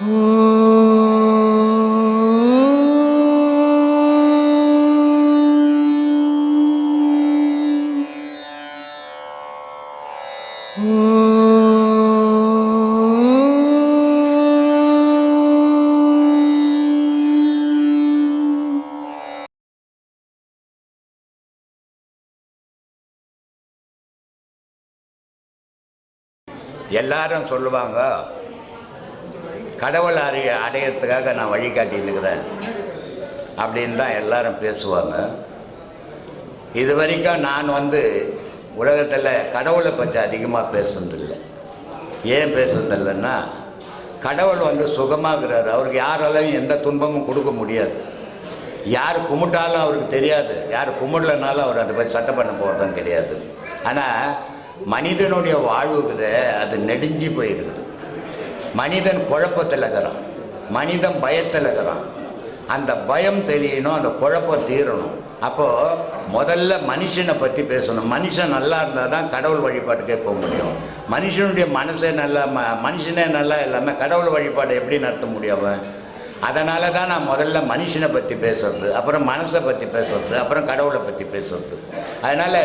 எல்லாரும் சொல்லுவாங்க கடவுள் அறிய அடையிறதுக்காக நான் வழிகாட்டின்னுக்கிறேன் அப்படின்னு தான் எல்லாரும் பேசுவாங்க. இது வரைக்கும் நான் வந்து உலகத்தில் கடவுளை பற்றி அதிகமாக பேசுனதில்லை. ஏன் பேசுனதில்லைன்னா கடவுள் வந்து சுகமாகிறார். அவருக்கு யாராலையும் எந்த துன்பமும் கொடுக்க முடியாது. யார் கும்பிட்டாலும் அவருக்கு தெரியாது. யார் கும்பிடலனாலும் அவர் அதை பற்றி சட்டம் பண்ண போகிறதும் கிடையாது. ஆனால் மனிதனுடைய வாழ்வுக்குது அது நெடுஞ்சி போயிருக்குது மனிதன் குழப்பத்தில் இருக்கிறான். மனிதன் பயத்தில் இருக்கிறான். அந்த பயம் தெரியணும் அந்த குழப்பம் தீரணும். அப்போது முதல்ல மனுஷனை பற்றி பேசணும். மனுஷன் நல்லா இருந்தால் தான் கடவுள் வழிபாட்டுக்கே போக முடியும். மனுஷனுடைய மனசே நல்லா ம மனுஷனே நல்லா இல்லாமல் கடவுள் வழிபாடு எப்படி நடத்த முடியும் அதனால தான் நான் முதல்ல மனுஷனை பற்றி பேசுறது அப்புறம் மனசை பற்றி பேசுறது அப்புறம் கடவுளை பற்றி பேசுறது. அதனால்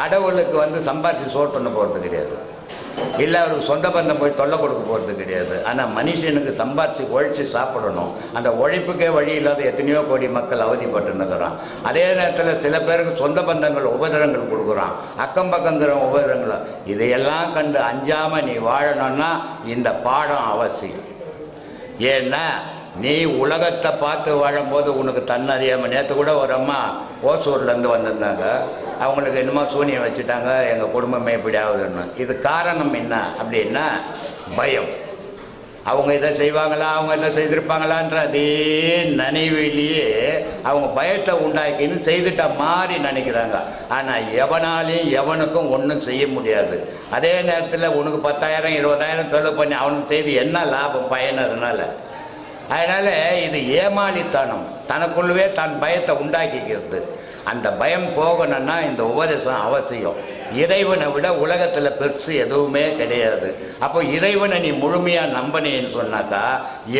கடவுளுக்கு வந்து சம்பாதிச்சு சோட்டுன்னு போகிறது கிடையாது. இல்லை அவருக்கு சொந்த பந்தம் போய் தொல்லை கொடுக்க போகிறது கிடையாது. ஆனால் மனுஷனுக்கு சம்பாதிச்சு உழைச்சி சாப்பிடணும். அந்த உழைப்புக்கே வழி இல்லாத எத்தனையோ கோடி மக்கள் அவதிப்பட்டுன்னுக்குறான் அதே நேரத்தில் சில பேருக்கு சொந்த பந்தங்கள் உபதிரங்கள் கொடுக்குறான். அக்கம் பக்கங்கிற உபதிரங்கள். இதையெல்லாம் கண்டு அஞ்சாமல் நீ வாழணும்னா இந்த பாடம் அவசியம். ஏன்னா நீ உலகத்தை பார்த்து வாழும்போது உனக்கு தன்னறியாமல் நேற்று கூட ஒரு அம்மா ஓசூர்லேருந்து வந்திருந்தாங்க. அவங்களுக்கு என்னமோ சூனியம் வச்சுட்டாங்க எங்கள் குடும்பமே இப்படி ஆகுதுன்னு. இது காரணம் என்ன அப்படின்னா பயம். அவங்க இதை செய்வாங்களா அவங்க இதை செய்திருப்பாங்களான்ற அதே நினைவிலேயே அவங்க பயத்தை உண்டாக்கின்னு செய்துட்ட மாதிரி நினைக்கிறாங்க. ஆனால் எவனாலையும் எவனுக்கும் ஒன்றும் செய்ய முடியாது. அதே நேரத்தில் உனக்கு பத்தாயிரம் இருபதாயிரம் செலவு பண்ணி அவனுக்கு செய்து என்ன லாபம் பயன் அதனால் இது ஏமாளித்தனம். தனக்குள்ளவே தன் பயத்தை உண்டாக்கிக்கிறது. அந்த பயம் போகணும்னா இந்த உபதேசம் அவசியம். இறைவனை விட உலகத்தில் பெருசு எதுவுமே கிடையாது. அப்போ இறைவனை நீ முழுமையாக நம்பினேன்னு சொன்னாக்கா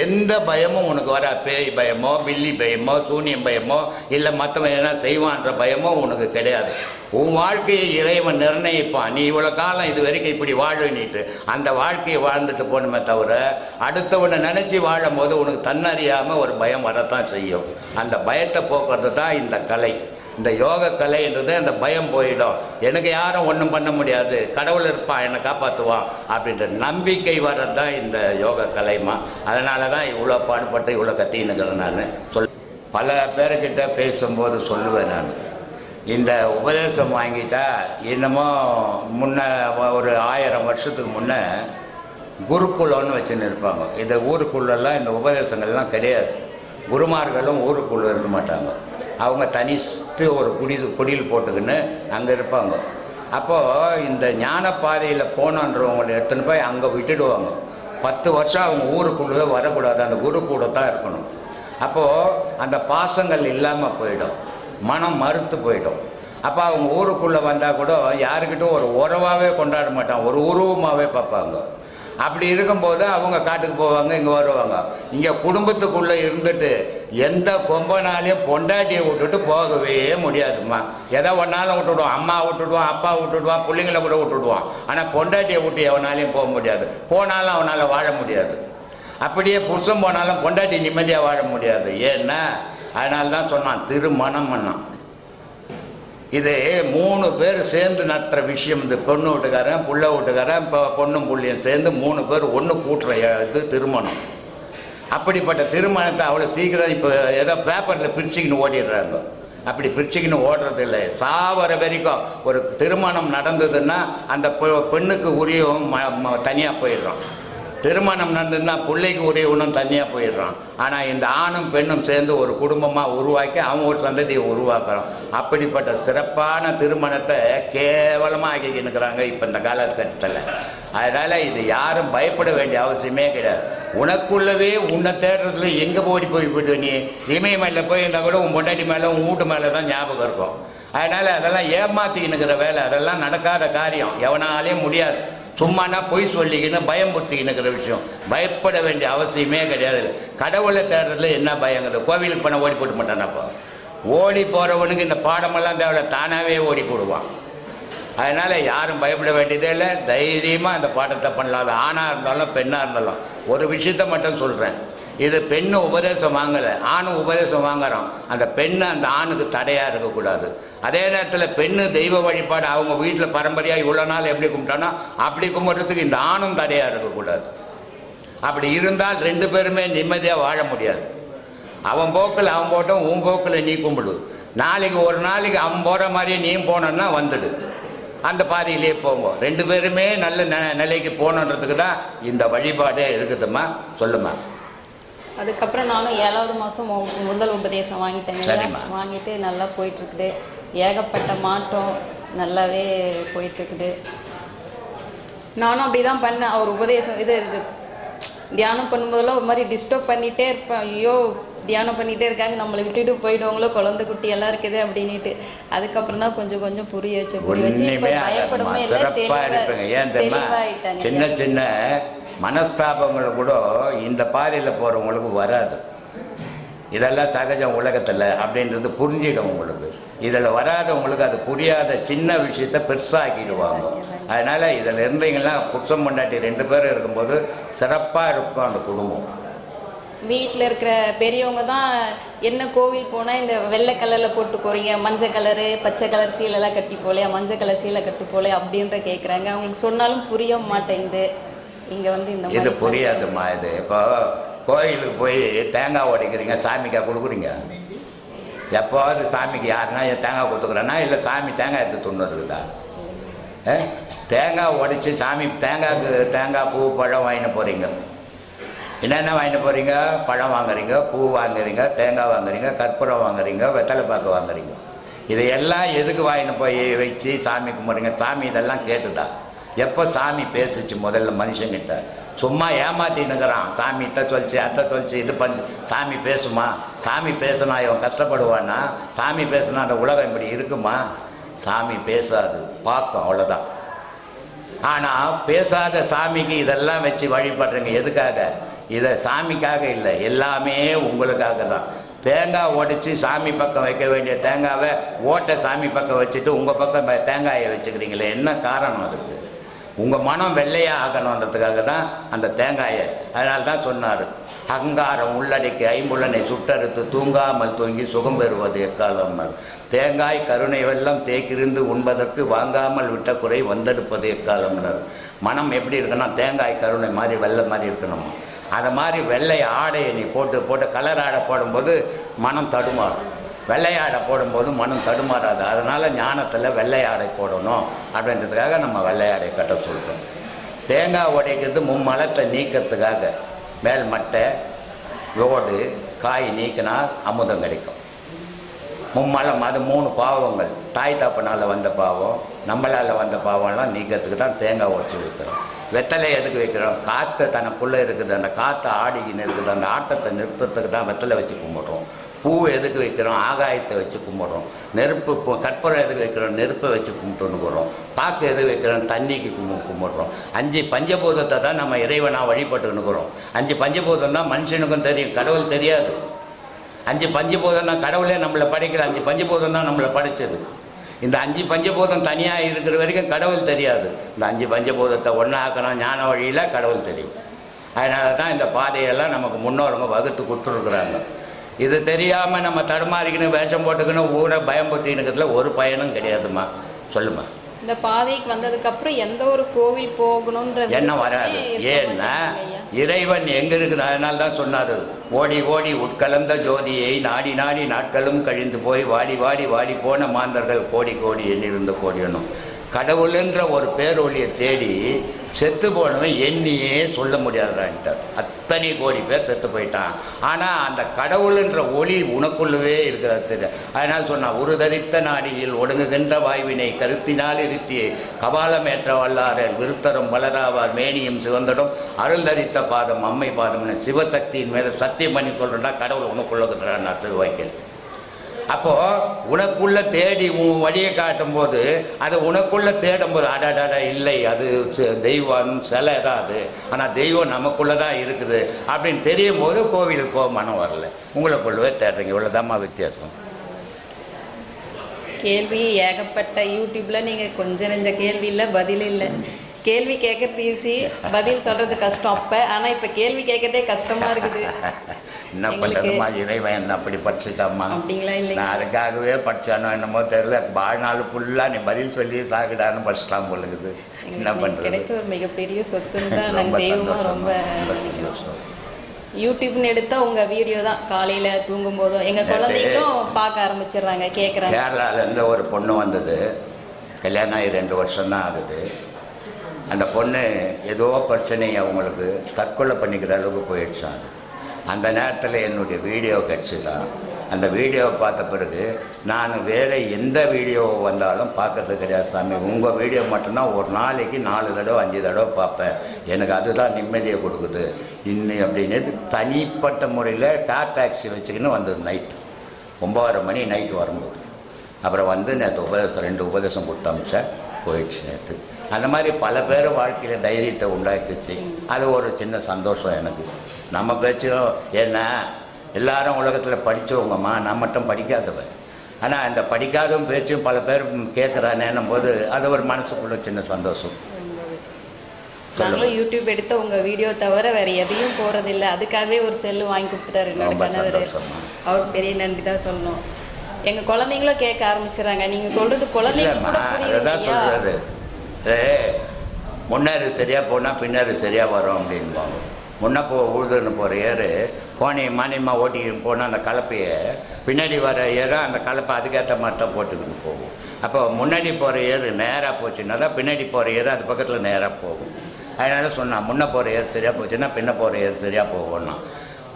எந்த பயமும் உனக்கு வர பேய் பயமோ பில்லி பயமோ சூனியம் பயமோ இல்லை மற்றவன் என்ன செய்வான்ற பயமோ உனக்கு கிடையாது. உன் வாழ்க்கையை இறைவன் நிர்ணயிப்பான். நீ இவ்வளோ காலம் இது வரைக்கும் இப்படி வாழுனிட்டு அந்த வாழ்க்கையை வாழ்ந்துட்டு போகணுமே தவிர அடுத்தவனை நினச்சி வாழும் போது உனக்கு தன்னறியாமல் ஒரு பயம் வரத்தான் செய்யும். அந்த பயத்தை போக்குறது தான் இந்த கலை. இந்த யோக கலைன்றது அந்த பயம் போயிடும். எனக்கு யாரும் ஒன்றும் பண்ண முடியாது. கடவுள் இருப்பான் என்னை காப்பாற்றுவான் அப்படின்ற நம்பிக்கை வர்றது தான் இந்த யோக கலைமா அதனால தான் இவ்வளோ பாடுபட்டு இவ்வளோ கத்தின்னுக்கிறேன் நான். சொல் பல பேர்கிட்ட பேசும்போது சொல்லுவேன் நான். இந்த உபதேசம் வாங்கிட்டா என்னமோ முன்ன ஒரு ஆயிரம் வருஷத்துக்கு முன்னே குருக்குலம்னு வச்சுன்னு இருப்பாங்க. இந்த ஊருக்குள்ளெல்லாம் இந்த உபதேசங்கள்லாம் கிடையாது. குருமார்களும் ஊருக்குள்ளே இருக்க மாட்டாங்க. அவங்க தனித்து ஒரு குடி குடியில் போட்டுக்கின்னு அங்கே இருப்பாங்க. அப்போது இந்த ஞான பாதையில் போனன்றவங்களை எடுத்துன்னு போய் அங்கே விட்டுடுவாங்க. பத்து வருஷம் அவங்க ஊருக்குள்ளே வரக்கூடாது. அந்த குரு கூட தான் இருக்கணும். அப்போது அந்த பாசங்கள் இல்லாமல் போயிடும். மனம் மறுத்து போயிடும். அப்போ அவங்க ஊருக்குள்ளே வந்தால் கூட யாருக்கிட்டும் ஒரு உறவாகவே கொண்டாட மாட்டான் ஒரு உருவமாகவே பார்ப்பாங்க. அப்படி இருக்கும்போது அவங்க காட்டுக்கு போவாங்க இங்கே வருவாங்க. இங்கே குடும்பத்துக்குள்ளே இருந்துட்டு எந்த கொம்பனாலையும் பொண்டாட்டியை விட்டுட்டு போகவே முடியாதும்மா. எதை ஒன்றாலும் விட்டுடுவான் அம்மா விட்டுடுவான் அப்பா விட்டுடுவான் பிள்ளைங்கள கூட விட்டுடுவான். ஆனால் பொண்டாட்டியை விட்டு எவனாலையும் போக முடியாது. போனாலும் அவனால் வாழ முடியாது. அப்படியே புருஷன் போனாலும் பொண்டாட்டி நிம்மதியாக வாழ முடியாது. ஏன்னா அதனால தான் சொன்னான் திருமணம் பண்ணான் இது மூணு பேர் சேர்ந்து நடத்துகிற விஷயம் இந்த பொண்ணு வீட்டுக்காரன் புள்ள வீட்டுக்காரன் இப்போ பொண்ணும் புள்ளியும் சேர்ந்து மூணு பேர் ஒன்று கூட்டுற இது திருமணம். அப்படிப்பட்ட திருமணத்தை அவ்வளோ சீக்கிரம் இப்போ ஏதோ பேப்பரில் பிரிச்சுக்கின்னு ஓடிடுறாங்க. அப்படி பிரிச்சுக்கின்னு ஓடுறது இல்லை சாவர வரைக்கும் ஒரு திருமணம் நடந்ததுன்னா அந்த பெண்ணுக்கு உரியவும் தனியாக போயிடுறோம். திருமணம் நடந்ததுன்னா பிள்ளைக்கு ஒரே ஒன்றும் தனியாக போயிடுறான். ஆனால் இந்த ஆணும் பெண்ணும் சேர்ந்து ஒரு குடும்பமாக உருவாக்கி அவன் ஒரு சந்ததியை உருவாக்குறான். அப்படிப்பட்ட சிறப்பான திருமணத்தை கேவலமாக ஆக்கிக்கின்னுக்குறாங்க இப்போ இந்த காலகட்டத்தில். அதனால் இது யாரும் பயப்பட வேண்டிய அவசியமே கிடையாது. உனக்குள்ளவே உன்னை தேடுறதுல எங்கே ஓடி போய் போயிட்டு நீ? இமயமலையில் போயிருந்தால் கூட உன் பொண்டாட்டி மேலே உன் வீட்டு மேலே தான் ஞாபகம் இருக்கும். அதனால் அதெல்லாம் ஏமாத்திக்கினுக்கிற வேலை அதெல்லாம் நடக்காத காரியம். எவனாலேயும் முடியாது. சும்மானா பொய் சொல்லிக்கின்னு பயம்புத்திக்கினுக்கிற விஷயம். பயப்பட வேண்டிய அவசியமே கிடையாது. கடவுளை தேடுறதுல என்ன பயங்குது கோவிலுக்கு போனால் ஓடி போட்டு மாட்டானாப்பா ஓடி போகிறவனுக்கு இந்த பாடமெல்லாம் தேவை தானாகவே ஓடி போடுவான். அதனால் யாரும் பயப்பட வேண்டியதே இல்லை. தைரியமாக அந்த பாடத்தை பண்ணலாம். அது ஆணாக இருந்தாலும் பெண்ணாக இருந்தாலும். ஒரு விஷயத்த மட்டும் சொல்கிறேன் இது பெண்ணு உபதேசம் வாங்கலை ஆணும் உபதேசம் வாங்குறான் அந்த பெண்ணு அந்த ஆணுக்கு தடையாக இருக்கக்கூடாது. அதே நேரத்தில் பெண்ணு தெய்வ வழிபாடு அவங்க வீட்டில் பரம்பரையாக இவ்வளோ நாள் எப்படி கும்பிட்டானோ அப்படி கும்பிட்றதுக்கு இந்த ஆணும் தடையாக இருக்கக்கூடாது. அப்படி இருந்தால் ரெண்டு பேருமே நிம்மதியாக வாழ முடியாது. அவன் போக்கில் அவன் போட்டோம் உன் போக்கில் நீ கும்பிடு. நாளைக்கு ஒரு நாளைக்கு அவன் போகிற மாதிரியே நீயும் போனோன்னா வந்துடு. அந்த பாதையிலே போங்க. ரெண்டு பேருமே நல்ல நிலைக்கு போகணுன்றதுக்கு தான் இந்த வழிபாடே இருக்குதும்மா. சொல்லுமா அதுக்கப்புறம் நானும் ஏழாவது மாதம் முதல் உபதேசம் வாங்கிட்டேங்க சரிம்மா. வாங்கிட்டு நல்லா போயிட்டுருக்குது. ஏகப்பட்ட மாற்றம் நல்லாவே போயிட்டுருக்குது. நானும் அப்படி தான் பண்ணேன். அவர் உபதேசம் இது இது தியானம் பண்ணும்போதெல்லாம் ஒரு மாதிரி டிஸ்டர்ப் பண்ணிகிட்டே இருப்பேன். ஐயோ தியானம் பண்ணிகிட்டே இருக்காங்க. நம்மளை விட்டுட்டு போயிடுவாங்களோ குழந்தை குட்டி எல்லாம் இருக்குது அப்படின்ட்டு அதுக்கப்புறம் தான் கொஞ்சம் கொஞ்சம் புரிய வச்சு புரிய வச்சு பயப்படவே இல்லை. தெளிவாயிட்டாங்க சின்ன சின்ன மனஸ்தாபங்கள் கூட இந்த பாதையில் போகிறவங்களுக்கு வராது. இதெல்லாம் சகஜம் உலகத்தில் அப்படின்றது புரிஞ்சிடும் உங்களுக்கு. இதில் வராதவங்களுக்கு அது புரியாத சின்ன விஷயத்த பெருசாக்கிடுவாங்க. அதனால் இதில் இருந்தீங்கன்னா புருஷன் பொண்டாட்டி ரெண்டு பேரும் இருக்கும்போது சிறப்பாக இருக்கும் அந்த குடும்பம். வீட்டில் இருக்கிற பெரியவங்க தான் என்ன கோவில் போனால் இந்த வெள்ளை கலரில் போட்டு போகிறீங்க மஞ்சள் கலரு பச்சை கலர் சீலைலாம் கட்டி போலையா மஞ்சள் கலர் சீலை கட்டி போலையா அப்படின்ற கேட்குறாங்க அவங்களுக்கு சொன்னாலும் புரிய மாட்டேங்குது. இங்கே வந்து இந்த இது மாதிரி புரியாதும்மா இது. இப்போ கோயிலுக்கு போய் தேங்காய் உடைக்கிறீங்க சாமிக்கா கொடுக்குறீங்க? எப்போவாது சாமிக்கு யாருன்னா தேங்காய் கொடுத்துக்குறேன்னா இல்லை சாமி தேங்காய் எடுத்து துண்ணு இருக்குதா ஏ? தேங்காய் உடைச்சி சாமி தேங்காய்க்கு தேங்காய் பூ பழம் வாங்கிட்டு போகிறீங்க என்னென்ன வாங்கிட்டு போகிறீங்க பழம் வாங்குறீங்க பூ வாங்குறீங்க தேங்காய் வாங்குறீங்க கற்பூரம் வாங்குறீங்க வெத்தலை பாக்கு வாங்குறீங்க. இதையெல்லாம் எதுக்கு வாங்கிட்டு போய் வச்சு சாமி கும்பிட்றீங்க? சாமி இதெல்லாம் கேட்டுதா? எப்போ சாமி பேசுச்சு முதல்ல மனுஷங்கிட்ட? சும்மா ஏமாத்தின்னுக்கிறான். சாமி இத்த சொல்லிச்சு அத்தை சொல்லிச்சு இது பண்ணி. சாமி பேசுமா? சாமி பேசுனா இவன் கஷ்டப்படுவானா? சாமி பேசுனா அந்த உலகம் இப்படி இருக்குமா? சாமி பேசாது. பார்க்கும் அவ்வளோதான் ஆனால் பேசாத சாமிக்கு இதெல்லாம் வச்சு வழிபடுறீங்க. எதுக்காக? இதை சாமிக்காக இல்லை. எல்லாமே உங்களுக்காக தான். தேங்காய் உடைச்சி சாமி பக்கம் வைக்க வேண்டிய தேங்காவை ஓட்டை சாமி பக்கம் வச்சுட்டு உங்கள் பக்கம் தேங்காயை வச்சுக்கிறீங்களே. என்ன காரணம் அதுக்கு? உங்கள் மனம் வெள்ளையாக ஆகணுன்றதுக்காக தான் அந்த தேங்காயை அதனால தான் சொன்னார். அகங்காரம் உள்ளடக்கி ஐம்புலனை சுட்டறுத்து தூங்காமல் தூங்கி சுகம் பெறுவது எக்காலம்னார். தேங்காய் கருணை வெள்ளம் தேக்கிருந்து உண்பதற்கு வாங்காமல் விட்ட குறை வந்தெடுப்பது எக்காலம்னார். மனம் எப்படி இருக்குன்னா தேங்காய் கருணை மாதிரி வெள்ளை மாதிரி இருக்கணும். அதை மாதிரி வெள்ளை ஆடையை நீ போட்டு போட்டு கலர் ஆடை போடும்போது மனம் தடுமாறும். வெள்ளை ஆடை போடும்போது மனம் தடுமாறாது. அதனால் ஞானத்தில் வெள்ளை ஆடை போடணும் அப்படின்றதுக்காக நம்ம வெள்ளை கட்ட சொல்கிறோம் தேங்காய் உடைக்கிறது மும்மலத்தை நீக்கிறதுக்காக. மேல் மட்டை ரோடு காய் நீக்கினா அமுதம் கிடைக்கும். மும்மலம் அது மூணு பாவங்கள். தாய் தாப்பனால் வந்த பாவம் நம்மளால் வந்த பாவம்லாம் நீக்கிறதுக்கு தான் தேங்காய் உடச்சி வைக்கிறோம். வெத்தலை எதுக்கு வைக்கிறோம்? காற்று தனக்குள்ளே இருக்குது. அந்த காற்று ஆடிக்கின்னு இருக்குது. அந்த ஆட்டத்தை நிறுத்தத்துக்கு தான் வெத்தலை வச்சு கும்பிட்றோம். பூ எதுக்கு வைக்கிறோம்? ஆகாயத்தை வச்சு கும்பிட்றோம். நெருப்பு பூ கற்பூரம் எதுக்கு வைக்கிறோம்? நெருப்பை வச்சு கும்பிட்டுன்னுக்குறோம் பாக்கு எதுக்கு வைக்கிறோம்? தண்ணிக்கு கும்பி கும்பிட்றோம். அஞ்சு பஞ்சபூதத்தை தான் நம்ம இறைவனாக வழிபட்டுன்னுக்குறோம் அஞ்சு பஞ்சபூதம் தான் மனுஷனுக்கும் தெரியும் கடவுள் தெரியாது. அஞ்சு பஞ்சபூதம் தான் கடவுளே நம்மளை படைக்கிற அஞ்சு பஞ்சபூதம் தான் நம்மளை படைச்சது. இந்த அஞ்சு பஞ்சபூதம் தனியாக இருக்கிற வரைக்கும் கடவுள் தெரியாது. இந்த அஞ்சு பஞ்சபூதத்தை ஒன்றாக்கணும் ஞான வழியில் கடவுள் தெரியும். அதனால தான் இந்த பாதையெல்லாம் நமக்கு முன்னோருங்க வகுத்து கொடுத்துருக்குறாங்க. இது தெரியாமல் நம்ம தடுமாறிக்கணும் வேஷம் போட்டுக்கணும் ஊரை பயம்படுத்தினுக்கிறதுல ஒரு பயனும் கிடையாதும்மா. சொல்லுமா இந்த பாதைக்கு வந்ததுக்கு அப்புறம் எந்த ஒரு கோவில் போகணுன்ற என்ன வராது. ஏன்னா. இறைவன் எங்க இருக்குது? அதனால தான் சொன்னாரு. ஓடி ஓடி உட்கலந்த ஜோதியை நாடி நாடி நாட்களும் கழிந்து போய் வாடி வாடி வாடி போன மாந்தர்கள் கோடி கோடி எண்ணிருந்த கோடியனும் கடவுளுன்ற ஒரு பேரொழியை தேடி செத்து போனவன் எண்ணியே சொல்ல முடியாதுடான்ட்டார் அத்தனை கோடி பேர் செத்து போயிட்டான். ஆனால் அந்த கடவுள்ன்ற ஒளி உனக்குள்ளவே இருக்கிறது. அதனால் சொன்னான் உருதரித்த நாடியில் ஒடுங்குகின்ற வாய்வினை கருத்தினால் இருத்தி கபாலமேற்ற வல்லாரன் விருத்தரும் வளராவார். மேனியும் சிவந்தடும். அருள் தரித்த பாதம் அம்மை பாதம்னு சிவசக்தியின் மேலே சத்தியம் பண்ணி சொல்கிறா கடவுள் உனக்குள்ள இருக்கிறான் திருவாய்க்கல் அப்போ உனக்குள்ள தேடி உன் வழியை காட்டும் போது அதை உனக்குள்ள தேடும் போது அடாடாடா இல்லை அது ச- தெய்வம் சிலை தான் அது. ஆனால் தெய்வம் நமக்குள்ள தான் இருக்குது அப்படின்னு தெரியும் போது கோவிலுக்கு போக மனம் வரல. உங்களுக்குள்ளவே தேடுறீங்க. இவ்வளோதாம்மா வித்தியாசம். கேள்வி ஏகப்பட்ட யூடியூப்ல நீங்கள் கொஞ்சம் நெஞ்ச கேள்வி இல்லை பதில் இல்லை. கேள்வி கேட்கறது ஈஸி பதில் சொல்றது கஷ்டம் அப்ப. ஆனா இப்ப கேள்வி கேட்கறதே கஷ்டமா இருக்குது. என்ன பண்ணுறதுமா இறைவன் என்ன அப்படி படிச்சுட்டாம்மா? அப்படிங்களா இல்லைங்க நான் அதுக்காகவே படிச்சானோ என்னமோ தெரியல. வாழ்நாள் ஃபுல்லாக நீ பதில் சொல்லி சாகுடான்னு படிச்சிட்டான் பொழுது என்ன பண்ணுறது கிடைச்ச ஒரு மிகப்பெரிய சொத்துன்னு தான் நாங்கள் ரொம்ப சந்தோஷம். யூடியூப்னு எடுத்தா உங்க வீடியோ தான். காலையில தூங்கும் போதும் எங்க குழந்தைங்களும் பார்க்க ஆரம்பிச்சிடுறாங்க கேட்குறாங்க கேரளாலேருந்து ஒரு பொண்ணு வந்தது. கல்யாணம் ஆகி ரெண்டு வருஷம் தான் ஆகுது. அந்த பொண்ணு ஏதோ பிரச்சனை அவங்களுக்கு தற்கொலை பண்ணிக்கிற அளவுக்கு போயிடுச்சான் அந்த நேரத்தில் என்னுடைய வீடியோ கிடச்சிதான் அந்த வீடியோவை பார்த்த பிறகு நான் வேறு எந்த வீடியோ வந்தாலும் பார்க்கறது கிடையாது சாமி. உங்கள் வீடியோ மட்டும்தான் ஒரு நாளைக்கு நாலு தடவை அஞ்சு தடவை பார்ப்பேன். எனக்கு அதுதான் நிம்மதியை கொடுக்குது. இன்னும் அப்படின்னு தனிப்பட்ட முறையில் கார் டாக்ஸி வச்சுக்கின்னு வந்தது நைட்டு ஒம்பதரை மணி நைட்டு வரும்போது. அப்புறம் வந்து நேற்று உபதேசம் ரெண்டு உபதேசம் கொடுத்து அமிச்சேன். போயிடுச்சு நேற்று அந்த மாதிரி பல பேர் வாழ்க்கையில் தைரியத்தை உண்டாக்கிச்சு. அது ஒரு சின்ன சந்தோஷம் எனக்கு. நம்ம பேச்சும் என்ன? எல்லாரும் உலகத்தில் படித்தவங்கம்மா நான் மட்டும் படிக்காதவன். ஆனால் அந்த படிக்காதவன் பேச்சும் பல பேர் கேட்குறானேன்னும் போது அது ஒரு மனசுக்குள்ள சின்ன சந்தோஷம். நாங்களும் யூடியூப் எடுத்த உங்க வீடியோ தவிர வேற எதையும் போறதில்ல. அதுக்காகவே ஒரு செல்லு வாங்கி கொடுத்துட்டாரு என்னோட கணவர். அவருக்கு பெரிய நன்றி தான் சொல்லணும். எங்க குழந்தைங்களும் கேட்க ஆரம்பிச்சிடுறாங்க நீங்க சொல்றது குழந்தைங்க அதுதான்? சொல்கிறது முன்னேறு சரியாக போனால் பின்னேறு சரியாக வரும் அப்படின்பாங்க. முன்ன போ உழுதுன்னு போகிற ஏறு கோணி மானியமாக ஓட்டிக்கின்னு போனால் அந்த கலப்பையை பின்னாடி வர ஏறு அந்த கலப்பை அதுக்கேற்ற மாதிரி தான் போட்டுக்கின்னு போகும். அப்போ முன்னாடி போகிற ஏறு நேராக போச்சுன்னா தான் பின்னாடி போகிற ஏறு அது பக்கத்தில் நேராக போகும். அதனால சொன்னான் முன்ன போகிற ஏறு சரியாக போச்சுன்னா பின்ன போகிற ஏறு சரியாக போகும்னா.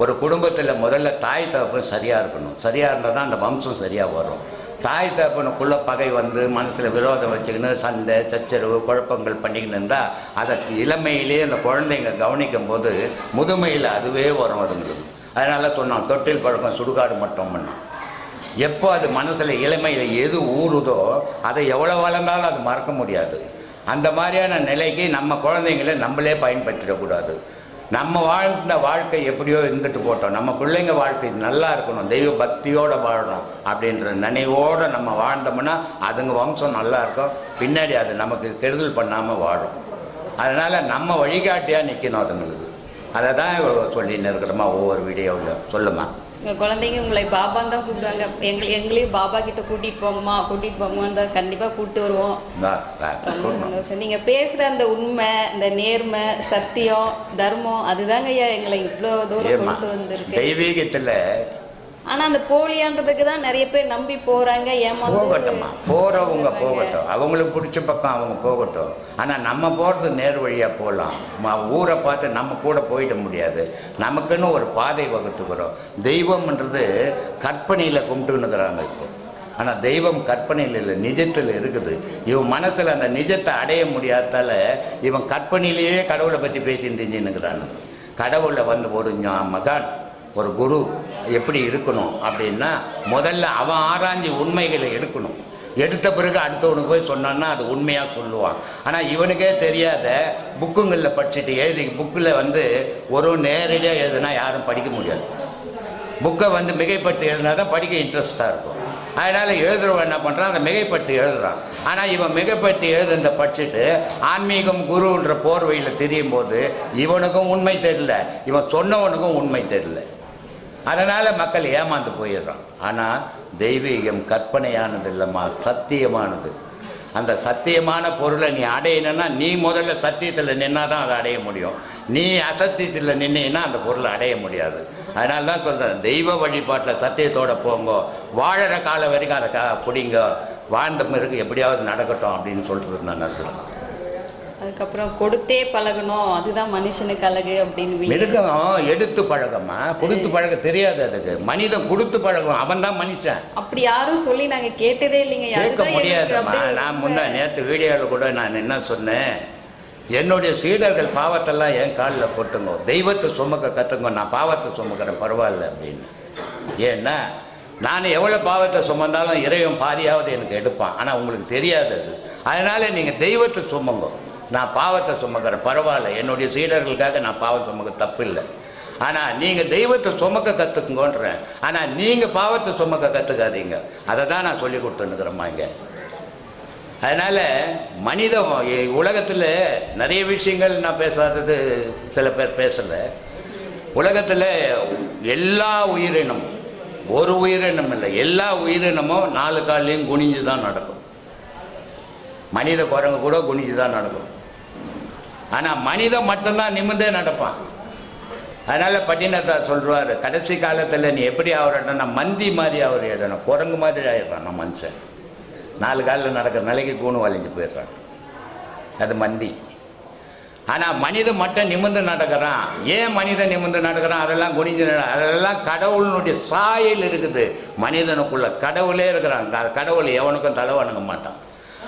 ஒரு குடும்பத்தில் முதல்ல தாய் தகப்பு சரியாக இருக்கணும். சரியாக இருந்தால் தான் அந்த வம்சம் சரியாக வரும். தாய் தகப்பனுக்குள்ள பகை வந்து மனசில் விரோதம் வச்சுக்கின்னு சண்டை சச்சரவு குழப்பங்கள் பண்ணிக்கின்னு இருந்தால் அதை இளமையிலே அந்த குழந்தைங்க கவனிக்கும் போது முதுமையில் அதுவே வரும் அதுங்களுக்கு அதனால சொன்னான் தொட்டில் பழக்கம் சுடுகாடு மட்டும் பண்ணோம் எப்போ அது மனசில் இளமையில் எது ஊறுதோ அதை எவ்வளோ வளர்ந்தாலும் அது மறக்க முடியாது. அந்த மாதிரியான நிலைக்கு நம்ம குழந்தைங்களை நம்மளே பயன்படுத்திடக்கூடாது. நம்ம வாழ்ந்த வாழ்க்கை எப்படியோ இருந்துட்டு போட்டோம். நம்ம பிள்ளைங்க வாழ்க்கை நல்லா இருக்கணும். தெய்வ பக்தியோடு வாழணும் அப்படின்ற நினைவோடு நம்ம வாழ்ந்தோம்னா அதுங்க வம்சம் நல்லா இருக்கும். பின்னாடி அது நமக்கு கெடுதல் பண்ணாமல் வாழும். அதனால் நம்ம வழிகாட்டியாக நிற்கணும் அதுங்களுக்கு. அதை தான் சொல்லின்னு இருக்கிறோமா ஒவ்வொரு வீடியோவில் சொல்லுமா? எங்க குழந்தைங்க உங்களை பாபான்னு தான் கூப்பிடுவாங்க. எங்களை எங்களையும் பாபா கிட்ட கூட்டிட்டு போங்கம்மா கூட்டிட்டு போங்கன்னு தான் கண்டிப்பா கூப்பிட்டு வருவோம். ரொம்ப சந்தோஷம். நீங்க பேசுற அந்த உண்மை இந்த நேர்மை சத்தியம் தர்மம் அதுதாங்க ஐயா எங்களை இவ்வளோ தூரம் கொண்டு வந்திருக்கு. தெய்வீகத்தில் ஆனா அந்த போலியான்றதுக்கு தான் நிறைய பேர் நம்பி போறாங்க ஏமாந்து போகட்டும்மா போகிறவங்க போகட்டும். அவங்களுக்கு பிடிச்ச பக்கம் அவங்க போகட்டும். ஆனால் நம்ம போகிறது நேர் வழியாக போகலாம் ஊரை பார்த்து நம்ம கூட போயிட முடியாது. நமக்குன்னு ஒரு பாதை வகுத்துக்கிறோம். தெய்வம்ன்றது கற்பனையில் கும்பிட்டுன்னுக்குறாங்க இப்போ. ஆனால் தெய்வம் கற்பனையில் இல்லை நிஜத்தில் இருக்குது. இவன் மனசில் அந்த நிஜத்தை அடைய முடியாதால இவன் கற்பனையிலேயே கடவுளை பற்றி பேசி தெரிஞ்சுன்னுக்கிறானு கடவுளை வந்து ஒரு மகான் ஒரு குரு எப்படி இருக்கணும் அப்படின்னா முதல்ல அவன் ஆராய்ஞ்சு உண்மைகளை எடுக்கணும். எடுத்த பிறகு அடுத்தவனுக்கு போய் சொன்னான்னா அது உண்மையாக சொல்லுவான். ஆனால் இவனுக்கே தெரியாத புக்குங்களில் படிச்சுட்டு எழுதி புக்கில் வந்து ஒரு நேரடியாக எழுதுனா யாரும் படிக்க முடியாது. புக்கை வந்து மிகைப்படுத்தி எழுதினா தான் படிக்க இன்ட்ரெஸ்டாக இருக்கும். அதனால் எழுதுறவன் என்ன பண்ணுறான் அதை மிகைப்படுத்தி எழுதுறான். ஆனால் இவன் மிகைப்படுத்தி எழுதுனதை படிச்சுட்டு ஆன்மீகம் குருன்ற போர்வையில் தெரியும் போது இவனுக்கும் உண்மை தெரியல. இவன் சொன்னவனுக்கும் உண்மை தெரியல. அதனால் மக்கள் ஏமாந்து போயிடுறான். ஆனால் தெய்வீகம் கற்பனையானது இல்லைம்மா சத்தியமானது. அந்த சத்தியமான பொருளை நீ அடையணும்னா நீ முதல்ல சத்தியத்தில் நின்னா தான் அதை அடைய முடியும். நீ அசத்தியத்தில் நின்னீன்னா அந்த பொருளை அடைய முடியாது. அதனால தான் சொல்கிறேன் தெய்வ வழிபாட்டில் சத்தியத்தோடு போங்கோ. வாழற காலம் வரைக்கும் அதை கா பிடிங்க. வாழ்ந்த பிறகு எப்படியாவது நடக்கட்டும் அப்படின்னு சொல்லிட்டு நான் சொல்லுவேன் அதுக்கப்புறம் கொடுத்தே பழகணும். அதுதான் மனுஷனுக்கு அழகு அப்படின்னு மிருகம் எடுத்து பழகமா கொடுத்து பழக தெரியாது அதுக்கு. மனிதன் கொடுத்து பழகும் அவன் தான் மனுஷன். அப்படி யாரும் சொல்லி நாங்க கேட்டதே இல்லைங்க. கேட்க அப்படியே நான் முன்ன நேற்று வீடியோவில் கூட நான் என்ன சொன்னேன்? என்னுடைய சீடர்கள் பாவத்தெல்லாம் என் காலில் கொட்டுங்க. தெய்வத்தை சுமக்க கற்றுங்க நான் பாவத்தை சுமக்கிறேன். பரவாயில்ல அப்படின்னு. ஏன்னா நான் எவ்வளோ பாவத்தை சுமந்தாலும் இறைவன் பாதியாவது எனக்கு எடுப்பான். ஆனால் உங்களுக்கு தெரியாது அது. அதனால் நீங்கள் தெய்வத்தை சுமங்க. நான் பாவத்தை சுமக்கிறேன். பரவாயில்ல என்னுடைய சீடர்களுக்காக நான் பாவம் சுமக்க தப்பில்லை. ஆனால் நீங்கள் தெய்வத்தை சுமக்க கற்றுக்குங்கன்றேன் ஆனால் நீங்கள் பாவத்தை சுமக்க கற்றுக்காதீங்க அதை தான் நான் சொல்லி கொடுத்துன்னுக்குறேம்மா இங்கே. அதனால் மனித உலகத்தில் நிறைய விஷயங்கள் நான் பேசாதது சில பேர் பேசலை. உலகத்தில் எல்லா உயிரினமும் ஒரு உயிரினம் இல்லை எல்லா உயிரினமும் நாலு கால்லையும் குனிஞ்சு தான் நடக்கும். மனித குரங்கு கூட குனிஞ்சு தான் நடக்கும். ஆனால் மனிதன் மட்டும்தான் நிமிர்ந்தே நடப்பான். அதனால் பட்டினத்தை சொல்கிறாரு கடைசி காலத்தில் நீ எப்படி ஆகிறன்னா மந்தி மாதிரி அவர் இடணும் குரங்கு மாதிரி ஆயிடுறான் நம்ம மனுஷன். நாலு காலில் நடக்கிற நிலைக்கு கூணு வளைஞ்சு போயிடுறான். அது மந்தி. ஆனால் மனிதன் மட்டும் நிமிர்ந்து நடக்கிறான். ஏன் மனிதன் நிமிர்ந்து நடக்கிறான்? அதெல்லாம் குனிஞ்சு நட அதெல்லாம் கடவுளினுடைய சாயல் இருக்குது. மனிதனுக்குள்ள கடவுளே இருக்கிறான். கடவுள் எவனுக்கும் தலை வணங்க மாட்டான்.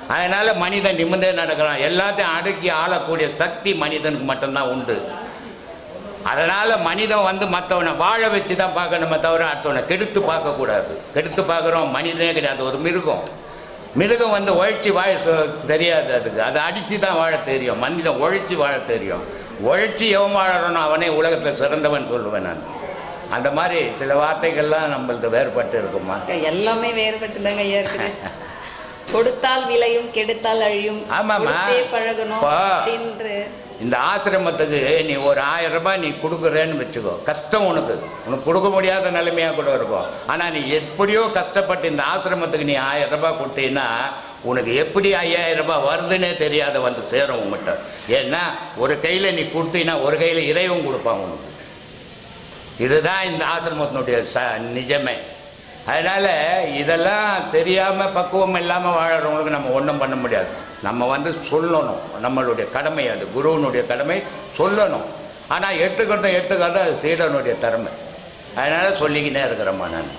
அதனால் மனிதன் நிமிர்ந்தே நடக்கிறான். எல்லாத்தையும் அடக்கி ஆளக்கூடிய சக்தி மனிதனுக்கு மட்டும்தான் உண்டு. அதனால் மனிதன் வந்து மற்றவனை வாழ வச்சு தான் பார்க்கணுமே தவிர அடுத்தவனை கெடுத்து பார்க்கக்கூடாது. கெடுத்து பார்க்குறோம் மனிதனே கிடையாது. ஒரு மிருகம். மிருகம் வந்து உழைச்சி வாழ தெரியாது அதுக்கு. அதை அடித்து தான் வாழ தெரியும். மனிதன் உழைச்சி வாழ தெரியும். உழைச்சி எவன் வாழறனோ அவனே உலகத்தில் சிறந்தவன் சொல்லுவேன் நான். அந்த மாதிரி சில வார்த்தைகள்லாம் நம்மளுக்கு வேறுபட்டு இருக்குமா? எல்லாமே வேறுபட்டு தாங்க கொடுத்தால் விளையும் கெடுத்தால் அழியும். கொடுத்தே பழகணும் இந்த ஆசிரமத்துக்கு நீ ஒரு ஆயிரம் ரூபாய் நீ கொடுக்குறேன்னு வச்சுக்கோ. கஷ்டம் உனக்கு. உனக்கு கொடுக்க முடியாத நிலைமையாக கூட இருக்கும். ஆனால் நீ எப்படியோ கஷ்டப்பட்டு இந்த ஆசிரமத்துக்கு நீ ஆயிரம் ரூபாய் கொடுத்தீங்கன்னா உனக்கு எப்படி ஐயாயிரம் ரூபாய் வருதுன்னே தெரியாத வந்து சேரும் உங்கள்கிட்ட ஏன்னா ஒரு கையில் நீ கொடுத்தீங்கன்னா ஒரு கையில் இறைவன் கொடுப்பான் உனக்கு. இதுதான் இந்த ஆசிரமத்தினுடைய ச நிஜமே. அதனால் இதெல்லாம் தெரியாமல் பக்குவம் இல்லாமல் வாழறவங்களுக்கு நம்ம ஒன்றும் பண்ண முடியாது. நம்ம வந்து சொல்லணும். நம்மளுடைய கடமை அது. குருவனுடைய கடமை சொல்லணும். ஆனால் எடுத்துக்கிறதும் எடுத்துக்கிறதும் அது சீடனுடைய திறமை. அதனால் சொல்லிக்கினே இருக்கிறேம்மா நான்.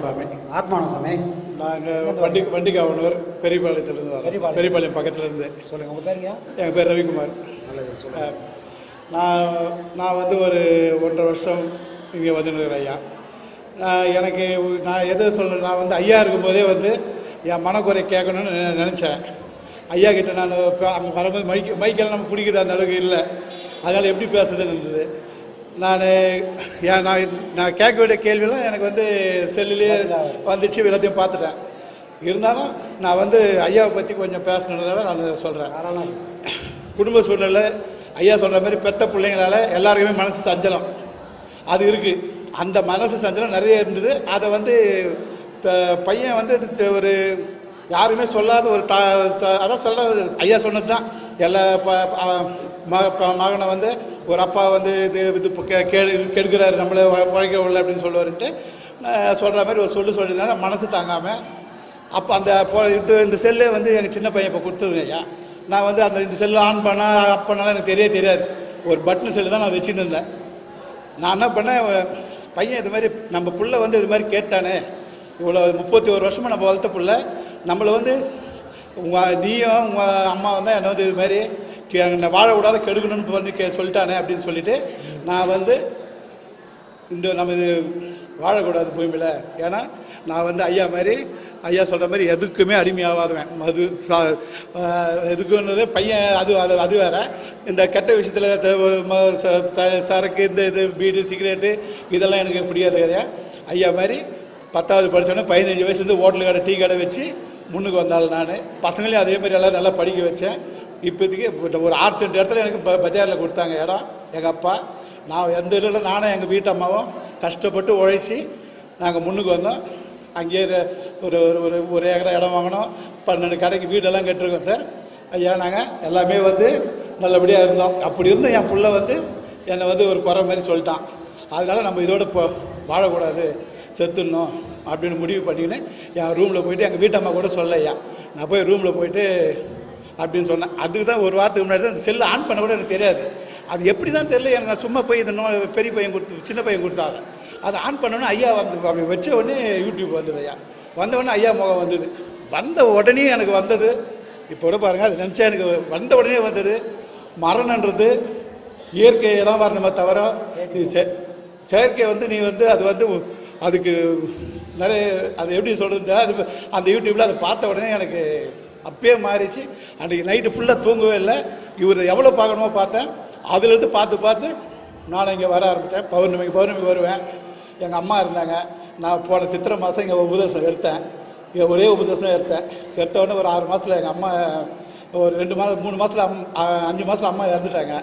சாமி. ஆத்மானம் சாமி? நாங்கள் வண்டி வண்டிக்காவனூர் பெரியபாளையத்துலேருந்து வரோம். பெரியபாளையம். பெரியபாளையம் பக்கத்துல இருந்து சொல்லுங்க உங்க பேருங்க எங்கள் பேர் ரவிக்குமார். நல்லது சொல்லுங்க. அஹ், நான் நான் வந்து ஒரு ஒன்றரை வருஷம் இங்கே வந்துருக்கிறேன் ஐயா. எனக்கு நான் எது சொல்ல நான் வந்து ஐயா இருக்கும்போதே வந்து என் மனக்குறை கேட்கணும்னு நினச்சேன். ஐயா கிட்ட நான் இப்போ அங்கே வரும்போது மைக் மைக்கெல்லாம் நம்ம பிடிக்குது அந்த அளவுக்கு இல்லை. அதனால் எப்படி பேசுறதுன்னு இருந்தது. நான் ஏன் நான் நான் கேட்க வேண்டிய கேள்வியெல்லாம் எனக்கு வந்து செல்லுலேயே வந்துச்சு எல்லாத்தையும் பார்த்துட்டேன். இருந்தாலும் நான் வந்து ஐயாவை பற்றி கொஞ்சம் பேசணுன்றதால நான் சொல்கிறேன் குடும்ப சூழ்நிலை ஐயா சொல்கிற மாதிரி பெத்த பிள்ளைங்களால எல்லாருக்குமே மனசு சஞ்சலம். அது இருக்குது அந்த மனசு சஞ்சலம் நிறைய இருந்தது. அதை வந்து பையன் வந்து ஒரு யாருமே சொல்லாத ஒரு தா அதான் சொல்ல ஐயா சொன்னது தான் எல்லா ப- மகனை வந்து ஒரு அப்பா வந்து இது இது கேடு இது கெடுக்கிறாரு நம்மளை உழைக்க விடல அப்படின்னு சொல்லுவாருன்ட்டு சொல்கிற மாதிரி ஒரு சொல்லு சொல்லியிருந்தாங்க மனசு தாங்காமல் அப்போ அந்த இது இந்த செல்லு வந்து எங்கள் சின்ன பையன் இப்போ கொடுத்ததுங்க ஐயா. நான் வந்து அந்த இந்த செல்லு ஆன் பண்ணால் ஆஃப் எனக்கு தெரிய தெரியாது. ஒரு பட்டன் செல்லு தான் நான் வச்சுட்டு இருந்தேன். நான் என்ன பண்ணேன் பையன் இது மாதிரி நம்ம புள்ள வந்து இது மாதிரி கேட்டானே இவ்வளோ முப்பத்தி ஒரு வருஷமாக நம்ம வளர்த்த புள்ள நம்மளை வந்து உங்கள் நீயும் உங்கள் அம்மா வந்து என்னை வந்து இது மாதிரி கே- என்னை வாழ விடாத கெடுக்கணும்னு வந்து கே சொல்லிட்டானே அப்படின்னு சொல்லிட்டு நான் வந்து இந்த நம்ம இது வாழக்கூடாது பூமியில். ஏன்னா நான் வந்து ஐயா மாதிரி ஐயா சொல்கிற மாதிரி எதுக்குமே அடிமையாகாதவன். மது சா எதுக்குன்றது பையன் அது அது அது வேற. இந்த கெட்ட விஷயத்தில் சரக்கு இந்த இது பீடு சிகரெட்டு இதெல்லாம் எனக்கு பிடிக்காது ஐயா. ஐயா மாதிரி பத்தாவது படித்தோடனே பதினஞ்சு வயசுலேருந்து ஹோட்டல் கடை டீ கடை வச்சு முன்னுக்கு வந்தாள் நான். பசங்களையும் அதே மாதிரி எல்லாம் நல்லா படிக்க வச்சேன். இப்போதைக்கு ஒரு ஆறு சென்ட் இடத்துல எனக்கு ப பஜாரில் கொடுத்தாங்க இடம். எங்கள் அப்பா நான் எந்த இதில் நானும் எங்கள் வீட்டு அம்மாவும் கஷ்டப்பட்டு உழைச்சி நாங்கள் முன்னுக்கு வந்தோம். அங்கேயே ஒரு ஒரு ஒரு ஒரு ஏக்கரை இடம் வாங்கினோம் பன்னெண்டு கடைக்கு வீடெல்லாம் கட்டிருக்கோம் சார். ஐயா நாங்கள் எல்லாமே வந்து நல்லபடியாக இருந்தோம். அப்படி இருந்து என் பிள்ளை வந்து என்னை வந்து ஒரு குறை மாதிரி சொல்லிட்டான். அதனால் நம்ம இதோட இப்போ வாழக்கூடாது. செத்துடணும் அப்படின்னு முடிவு பண்ணிக்கின்னு என் ரூமில் போயிட்டு எங்கள் வீட்டம்மா கூட சொல்லையா நான் போய் ரூமில் போயிட்டு அப்படின்னு சொன்னேன். அதுக்கு தான் ஒரு வாரத்துக்கு முன்னாடி தான் செல்லு ஆன் பண்ண கூட எனக்கு தெரியாது. அது எப்படி தான் தெரியல. எனக்கு நான் சும்மா போய் இந்த பெரிய பையன் கொடுத்து சின்ன பையன் கொடுத்தாங்க. அதை ஆன் பண்ணோன்னே ஐயா வந்து அப்படி வச்ச உடனே யூடியூப் வந்தது ஐயா. வந்த ஐயா முகம் வந்தது. வந்த உடனே எனக்கு வந்தது. இப்போ கூட பாருங்கள் அது நினச்சா எனக்கு வந்த உடனே வந்தது. மரணன்றது இயற்கையை தான் வரணுமே தவிர நீ செ செயற்கை வந்து நீ வந்து அது வந்து அதுக்கு நிறைய அது எப்படி சொல்கிறது அது அந்த யூடியூப்பில் அதை பார்த்த உடனே எனக்கு அப்பயே மாறிச்சு. அன்றைக்கி நைட்டு ஃபுல்லாக தூங்கவே இல்லை. இவர் எவ்வளோ பார்க்கணுமோ பார்த்தேன். அதுலேருந்து பார்த்து பார்த்து நான் இங்கே வர ஆரம்பித்தேன். பௌர்ணமிக்கு பௌர்ணமிக்கு வருவேன். எங்கள் அம்மா இருந்தாங்க. நான் போன சித்திரை மாதம் இங்கே உபதேசம் எடுத்தேன். இங்கே ஒரே உபதேசம் தான் எடுத்தேன். எடுத்த உடனே ஒரு ஆறு மாதத்தில் எங்கள் அம்மா ஒரு ரெண்டு மாதம் மூணு மாதத்தில் அம் அஞ்சு மாதத்தில் அம்மா இறந்துட்டாங்க.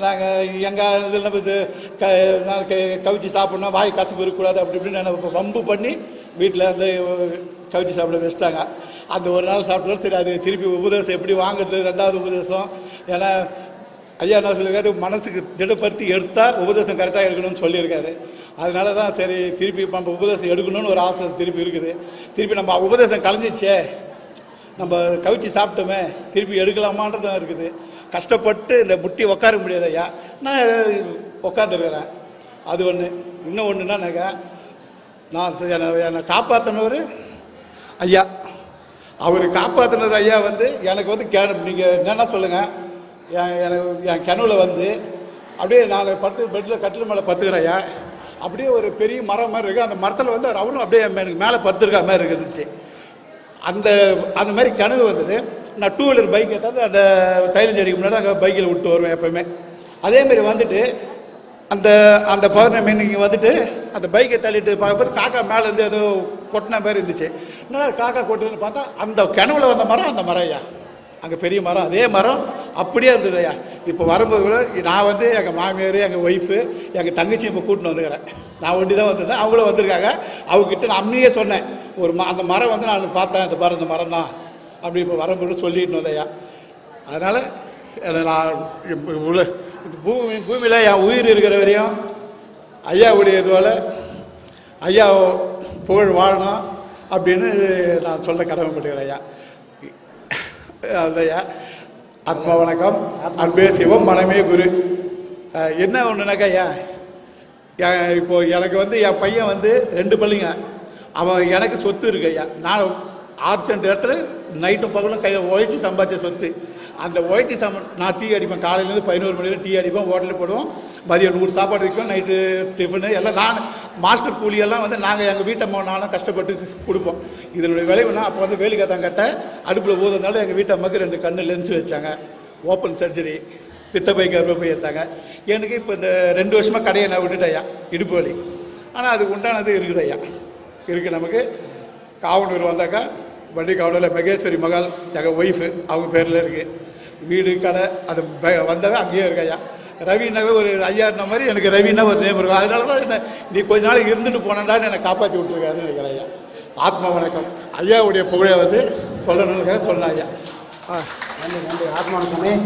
நாங்கள் எங்கள் இதில் இது க நான் க- கவிச்சி சாப்பிட்ணும் வாய் கசப்பு இருக்கக்கூடாது அப்படி இப்படின்னு நான் வம்பு பண்ணி வீட்டில் வந்து கவிச்சு சாப்பிட வச்சிட்டாங்க. அந்த ஒரு நாள் சாப்பிட்டோம் சரி அது திருப்பி உபதேசம் எப்படி வாங்குறது ரெண்டாவது உபதேசம். ஏன்னா ஐயா நான் சொல்லியிருக்காரு மனசுக்கு திடப்படுத்தி எடுத்தால் உபதேசம் கரெக்டாக எடுக்கணும்னு சொல்லியிருக்காரு. அதனால தான் சரி திருப்பி நம்ம உபதேசம் எடுக்கணும்னு ஒரு ஆசை திருப்பி இருக்குது. திருப்பி நம்ம உபதேசம் கலைஞ்சிச்சே நம்ம கவிச்சு சாப்பிட்டோமே திருப்பி எடுக்கலாமான்றது தான் இருக்குது. கஷ்டப்பட்டு இந்த முட்டி உட்கார முடியாது ஐயா. நான் உட்காந்துருக்கிறேன் அது ஒன்று இன்னும் ஒன்றுனாக்க நான் என்னை காப்பாற்றினவர் ஐயா. அவர் காப்பாற்றினர் ஐயா வந்து எனக்கு வந்து கே நீங்கள் என்னென்னா சொல்லுங்கள் என் எனக்கு என் கிணவுல வந்து அப்படியே நான் படுத்து பெட்டில் கட்டில் மேலே பத்துக்கிறேன் ஐயா. அப்படியே ஒரு பெரிய மரம் மாதிரி இருக்குது அந்த மரத்தில் வந்து அவரும் அப்படியே எனக்கு மேலே படுத்துருக்க மாதிரி இருந்துச்சு. அந்த அந்த மாதிரி கனவு வந்தது. நான் டூ வீலர் பைக் எடுத்தாந்து அந்த தைலம் செடிக்கு முன்னாடி அங்கே பைக்கில் விட்டு வருவேன் எப்போவுமே. அதேமாரி வந்துட்டு அந்த அந்த பௌர்ணமி நீங்கள் வந்துட்டு அந்த பைக்கை தள்ளிட்டு பார்க்கும்போது காக்கா மேலேருந்து ஏதோ கொட்டின மாதிரி இருந்துச்சு. என்னடா காக்கா கொட்டுன்னு பார்த்தா அந்த கிணவுல வந்த மரம் அந்த மரம் ஐயா. அங்கே பெரிய மரம் அதே மரம் அப்படியே இருந்தது ஐயா இப்போ வரும்போது கூட நான் வந்து எங்கள் மாமியார் எங்கள் ஒய்ஃபு எங்கள் தங்கச்சி இப்போ கூட்டின்னு வந்துக்கிறேன். நான் ஒண்டி தான் வந்திருந்தேன். அவங்களும் வந்திருக்காங்க. அவங்ககிட்ட நான் அம்மியே சொன்னேன். ஒரு ம அந்த மரம் வந்து நான் பார்த்தேன். அந்த பாரு அந்த மரம் தான் அப்படி இப்போ வரும்போது சொல்லிட்டு வந்தையா அதனால் நான் உள்ள பூமி பூமியில் என் உயிர் இருக்கிற வரையும் ஐயாவுடைய இதுவால் ஐயா புகழ் வாழணும் அப்படின்னு நான் சொல்ல கடமைப்பட்டுக்கிறேன் ஐயா அதையா? ஆத்மா வணக்கம். அன்பே சிவம் மனமே குரு. என்ன ஒன்றுனாக்கா ஐயா இப்போ எனக்கு வந்து என் பையன் வந்து ரெண்டு பள்ளிங்க. அவன் எனக்கு சொத்து இருக்கு ஐயா நான் ஆறு சென்ட் இடத்துல நைட்டும் பகலும் கையில் உழைச்சி சம்பாதிச்ச சொத்து. அந்த ஒயத்தி சாமன் நான் டீ அடிப்பேன். காலையிலேருந்து பதினோரு மணி டீ அடிப்பேன் ஹோட்டலில் போடுவோம். மதியம் நூறு சாப்பாடு வைக்கும் நைட்டு டிஃபனு எல்லாம் நான் மாஸ்டர் கூலியெல்லாம் வந்து நாங்கள் எங்கள் வீட்டம்மா நானும் கஷ்டப்பட்டு கொடுப்போம். இதனுடைய விளைவுனா அப்போ வந்து வேலிக்காத்தான் கட்ட அடுப்பில் ஊதுறதுனால எங்கள் வீட்டம்மாக்கு ரெண்டு கண்ணு லென்ஸ் வச்சாங்க. ஓப்பன் சர்ஜரி பித்தப்பை கர்ப்பப்பை எடுத்தாங்க எனக்கு இப்போ இந்த ரெண்டு வருஷமாக கடையை நான் விட்டுட்டேன் ஐயா. இடுப்பு வலி. ஆனால் அதுக்கு உண்டானது இருக்குது ஐயா. இருக்குது நமக்கு. காவனூர் வந்தாக்கா வண்டி காவனூரில் மகேஸ்வரி மகள் எங்கள் ஒய்ஃபு அவங்க பேரில் இருக்குது வீடு கடை அது ப- அங்கேயே இருக்கையா ரவினாவே ஒரு ஐயாருன மாதிரி எனக்கு ரவினா ஒரு நேம் இருக்கும் அதனால தான் என்ன நீ கொஞ்ச நாள் இருந்துட்டு போனடான்னு என்னை காப்பாற்றி விட்டுருக்காருன்னு நினைக்கிறேன் ஐயா. ஆத்மா வணக்கம். ஐயாவுடைய புகழை வந்து சொல்லணுன்னு சொன்னேன் ஐயா. ஆ நன்றி நன்றி. ஆத்மான சமயம்